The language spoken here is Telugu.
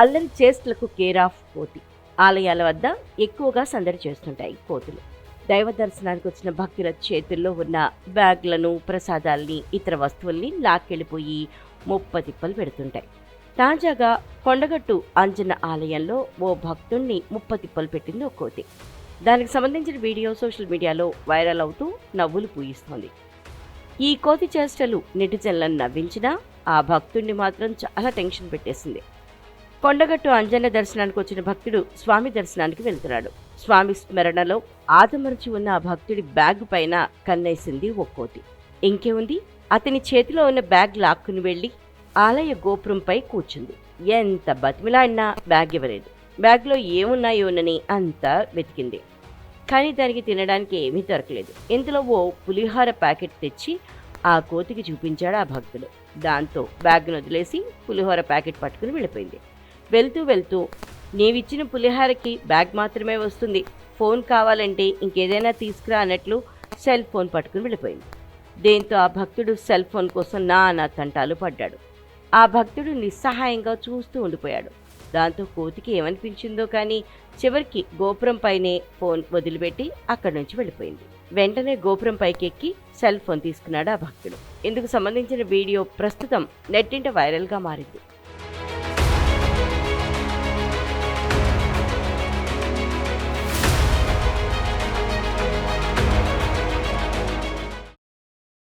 అల్లరి చేష్టలకు కేర్ ఆఫ్ కోతి ఆలయాల వద్ద ఎక్కువగా సందడి చేస్తుంటాయి కోతులు దైవ దర్శనానికి వచ్చిన భక్తుల చేతుల్లో ఉన్న బ్యాగ్లను ప్రసాదాల్ని ఇతర వస్తువుల్ని లాక్కెళ్ళిపోయి ముప్ప తిప్పలు పెడుతుంటాయి. తాజాగా కొండగట్టు అంజన ఆలయంలో ఓ భక్తుణ్ణి ముప్ప తిప్పలు పెట్టింది ఓ కోతి. దానికి సంబంధించిన వీడియో సోషల్ మీడియాలో వైరల్ అవుతూ నవ్వులు పూయిస్తోంది. ఈ కోతి చేష్టలు నెటిజన్లను నవ్వించినా ఆ భక్తుణ్ణి మాత్రం చాలా టెన్షన్ పెట్టేసింది. కొండగట్టు అంజన్న దర్శనానికి వచ్చిన భక్తుడు స్వామి దర్శనానికి వెళ్తున్నాడు. స్వామి స్మరణలో ఆదమరిచి ఉన్న ఆ భక్తుడి బ్యాగ్ పైన కన్నేసింది ఓ కోతి. ఇంకేముంది? అతని చేతిలో ఉన్న బ్యాగ్ లాక్కుని వెళ్ళి ఆలయ గోపురంపై కూర్చుంది. ఎంత బతిమిలాడినా బ్యాగ్ ఇవ్వలేదు. బ్యాగ్లో ఏమున్నాయోనని అంతా వెతికింది. కానీ దానికి తినడానికి ఏమీ దొరకలేదు. ఇందులో ఓ పులిహార ప్యాకెట్ తెచ్చి ఆ కోతికి చూపించాడు ఆ భక్తుడు. దాంతో బ్యాగ్ను వదిలేసి పులిహోర ప్యాకెట్ పట్టుకుని వెళ్ళిపోయింది. వెళ్తూ వెళ్తూ నీవిచ్చిన పులిహారకి బ్యాగ్ మాత్రమే వస్తుంది. ఫోన్ కావాలంటే ఇంకేదైనా తీసుకురా అన్నట్లు సెల్ ఫోన్ పట్టుకుని వెళ్ళిపోయింది. దీంతో ఆ భక్తుడు సెల్ ఫోన్ కోసం నానా తంటాలు పడ్డాడు. ఆ భక్తుడు నిస్సహాయంగా చూస్తూ ఉండిపోయాడు. దాంతో కోతికి ఏమనిపించిందో కానీ చివరికి గోపురం పైనే ఫోన్ వదిలిపెట్టి అక్కడి నుంచి వెళ్ళిపోయింది. వెంటనే గోపురం పైకి ఎక్కి సెల్ ఫోన్ తీసుకున్నాడు ఆ భక్తుడు. ఇందుకు సంబంధించిన వీడియో ప్రస్తుతం నెట్టింట వైరల్గా మారింది.